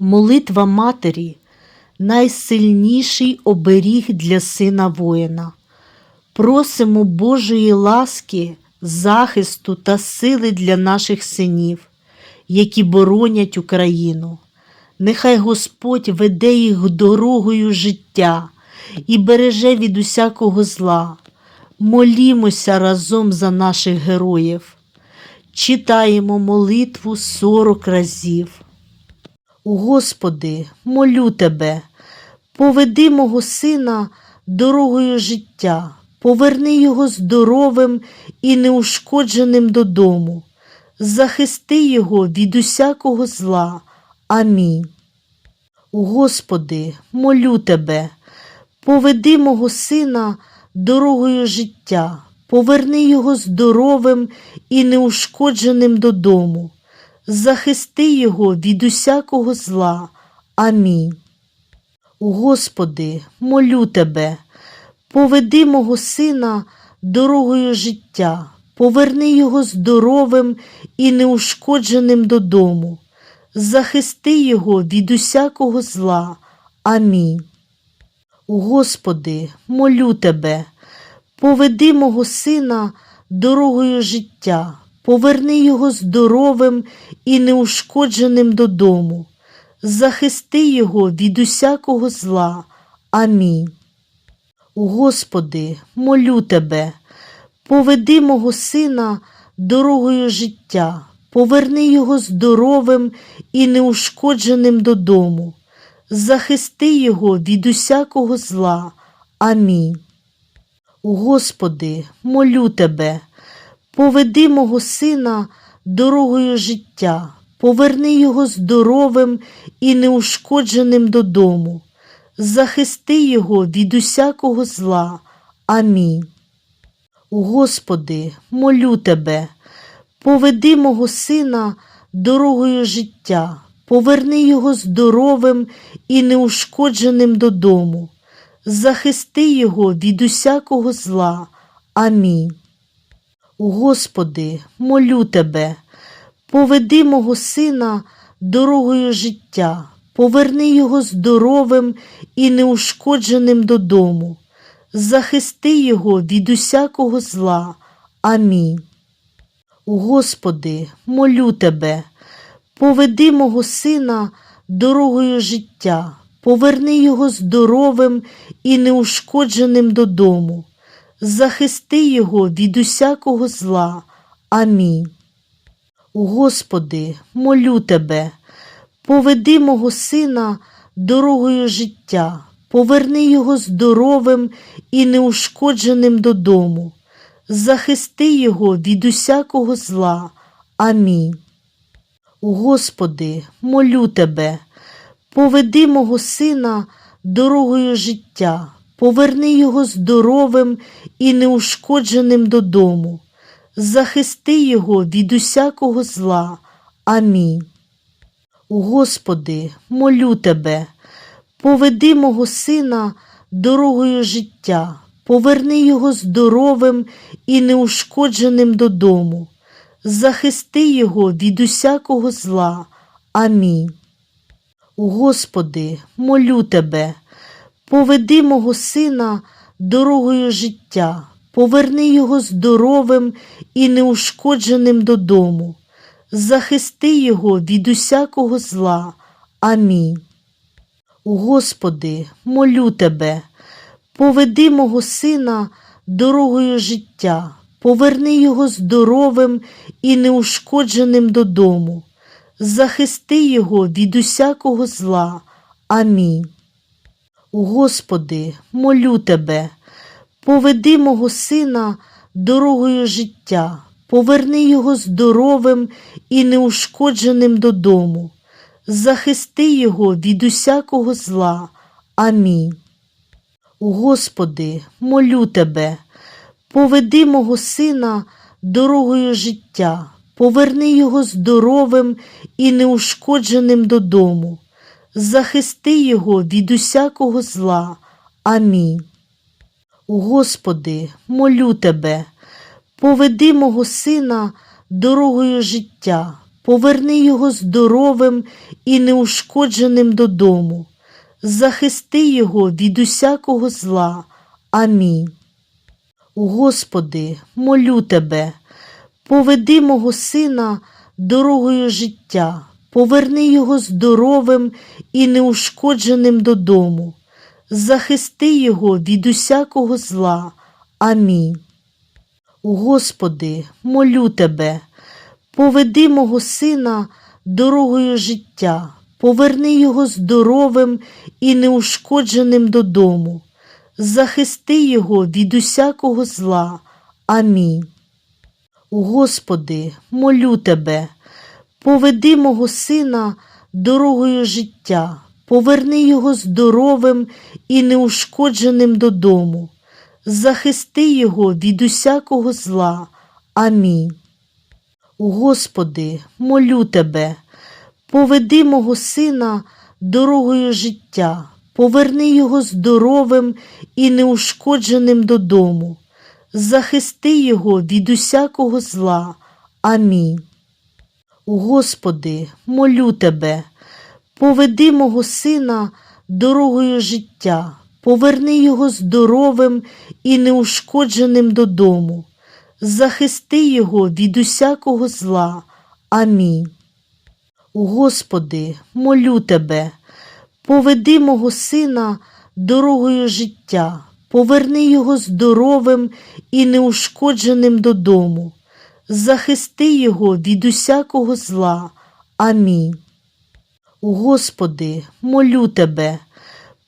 Молитва матері найсильніший оберіг для сина воїна. Просимо Божої ласки, захисту та сили для наших синів, які боронять Україну. Нехай Господь веде їх дорогою життя і береже від усякого зла. Молімося разом за наших героїв. Читаємо молитву сорок разів. Господи, молю Тебе, поведи мого сина дорогою життя, поверни його здоровим і неушкодженим додому, захисти його від усякого зла. Амінь. Господи, молю Тебе, поведи мого сина дорогою життя, поверни його здоровим і неушкодженим додому, захисти його від усякого зла. Амінь. Господи, молю Тебе, поведи мого сина дорогою життя, поверни його здоровим і неушкодженим додому, захисти його від усякого зла. Амінь. Господи, молю Тебе, поведи мого сина дорогою життя, поверни його здоровим і неушкодженим додому, захисти його від усякого зла. Амінь. Господи, молю Тебе, поведи мого сина дорогою життя, поверни його здоровим і неушкодженим додому, захисти його від усякого зла. Амінь. Господи, молю Тебе, поведи мого сина дорогою життя, поверни його здоровим і неушкодженим додому, захисти його від усякого зла. Амінь. Господи, молю Тебе, поведи мого сина дорогою життя, поверни його здоровим і неушкодженим додому, захисти його від усякого зла. Амінь. Господи, молю Тебе, поведи мого сина дорогою життя, поверни його здоровим і неушкодженим додому, захисти його від усякого зла. Амінь. Господи, молю Тебе, поведи мого сина дорогою життя, поверни його здоровим і неушкодженим додому, захисти його від усякого зла. Амінь. Господи, молю Тебе, поведи мого сина дорогою життя, поверни його здоровим і неушкодженим додому, захисти його від усякого зла. Амінь. Господи, молю Тебе, поведи мого сина дорогою життя, поверни його здоровим і неушкодженим додому, захисти його від усякого зла. Амінь. Господи, молю Тебе, поведи мого сина дорогою життя, поверни його здоровим і неушкодженим додому, захисти його від усякого зла. Амінь. Господи, молю Тебе, поведи мого сина дорогою життя, поверни його здоровим і неушкодженим додому, захисти його від усякого зла. Амінь. Господи, молю Тебе, поведи мого сина дорогою життя, поверни його здоровим і неушкодженим додому, захисти його від усякого зла. Амінь. Господи, молю Тебе, поведи мого сина дорогою життя, поверни його здоровим і неушкодженим додому, захисти його від усякого зла. Амінь. Господи, молю Тебе, поведи мого сина дорогою життя, поверни його здоровим і неушкодженим додому, захисти його від усякого зла. Амінь. Господи, молю Тебе, поведи мого сина дорогою життя, поверни його здоровим і неушкодженим додому. Захисти його від усякого зла. Амінь. Господи, молю Тебе, поведи мого сина дорогою життя, поверни його здоровим і неушкодженим додому. Захисти його від усякого зла. Амінь. Господи, молю Тебе, поведи мого сина дорогою життя, поверни його здоровим і неушкодженим додому. Захисти його від усякого зла. Амінь. Господи, молю Тебе, поведи мого сина дорогою життя, поверни його здоровим і неушкодженим додому. Захисти його від усякого зла. Амінь. Господи, молю Тебе, поведи мого сина дорогою життя, поверни його здоровим і неушкодженим додому. Захисти його від усякого зла. Амінь. Господи, молю Тебе, поведи мого сина дорогою життя, поверни його здоровим і неушкодженим додому. Захисти його від усякого зла. Амінь. Господи, молю Тебе, поведи мого сина дорогою життя, поверни його здоровим і неушкодженим додому. Захисти його від усякого зла. Амінь. Господи, молю Тебе,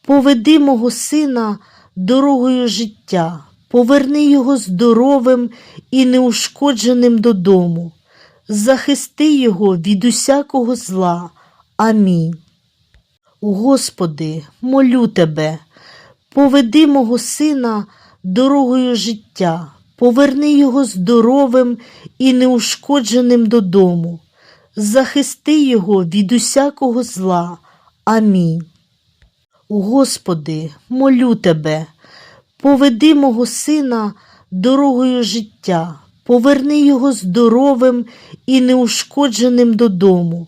поведи мого сина дорогою життя, поверни його здоровим і неушкодженим додому. Захисти його від усякого зла. Амінь. Господи, молю Тебе, поведи мого сина дорогою життя, поверни його здоровим і неушкодженим додому. Захисти його від усякого зла. Амінь. Господи, молю Тебе, поведи мого сина дорогою життя, поверни його здоровим і неушкодженим додому.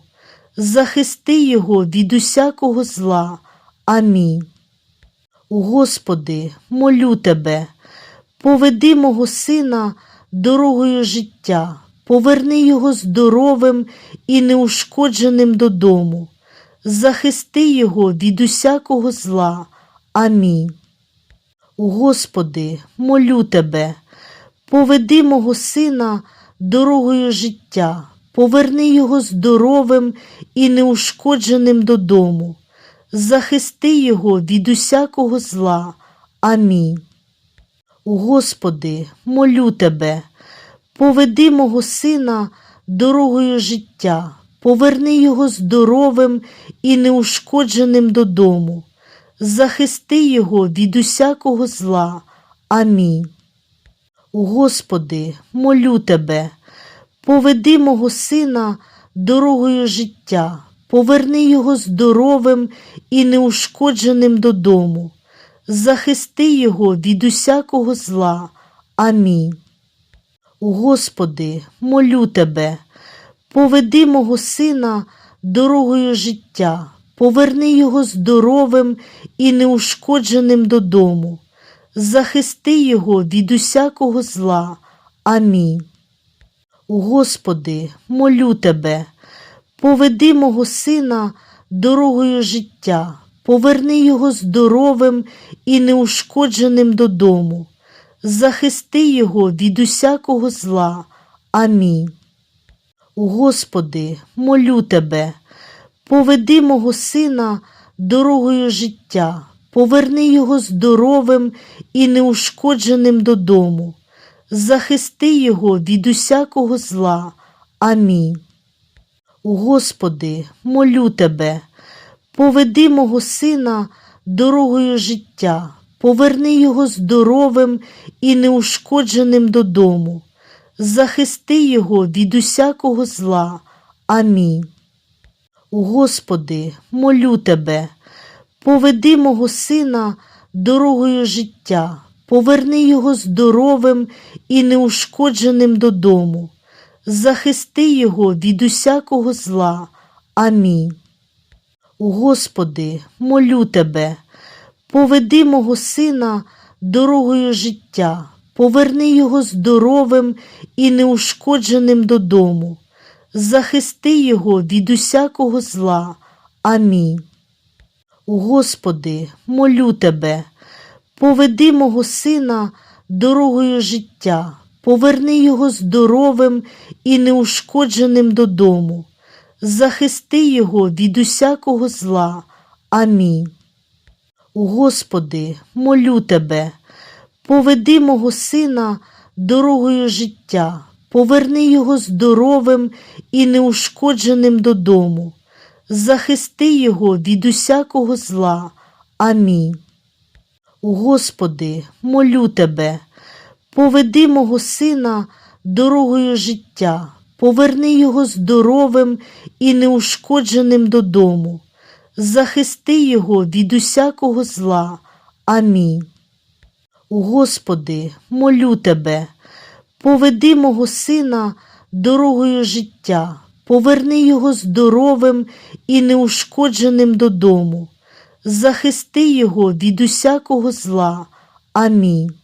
Захисти його від усякого зла. Амінь. Господи, молю Тебе, поведи мого сина дорогою життя, поверни його здоровим і неушкодженим додому. Захисти його від усякого зла. Амінь. Господи, молю Тебе, поведи мого сина дорогою життя, поверни його здоровим і неушкодженим додому. Захисти його від усякого зла. Амінь. Господи, молю Тебе, поведи мого сина дорогою життя, поверни його здоровим і неушкодженим додому. Захисти його від усякого зла. Амінь. Господи, молю Тебе, поведи мого сина дорогою життя, поверни його здоровим і неушкодженим додому. Захисти його від усякого зла. Амінь. Господи, молю Тебе, поведи мого сина дорогою життя, поверни його здоровим і неушкодженим додому. Захисти його від усякого зла. Амінь. Господи, молю Тебе, поведи мого сина дорогою життя, поверни його здоровим і неушкодженим додому. Захисти його від усякого зла. Амінь. Господи, молю Тебе, поведи мого сина дорогою життя, поверни його здоровим і неушкодженим додому. Захисти його від усякого зла. Амінь. Господи, молю Тебе, поведи мого сина дорогою життя, поверни його здоровим і неушкодженим додому. Захисти його від усякого зла. Амінь. Господи, молю Тебе, поведи мого сина дорогою життя, поверни його здоровим і неушкодженим додому. захисти його від усякого зла. Амінь. Господи, молю Тебе, поведи мого сина дорогою життя, поверни його здоровим і неушкодженим додому, захисти його від усякого зла. Амінь. Господи, молю Тебе, поведи мого сина дорогою життя, поверни його здоровим і неушкодженим додому, захисти його від усякого зла. Амінь. Господи, молю Тебе, поведи мого сина дорогою життя, поверни його здоровим і неушкодженим додому, захисти його від усякого зла. Амінь. Господи, молю Тебе, поведи мого сина дорогою життя, поверни його здоровим і неушкодженим додому, захисти його від усякого зла. Амінь. Господи, молю Тебе, поведи мого сина дорогою життя, поверни його здоровим і неушкодженим додому, захисти його від усякого зла. Амінь.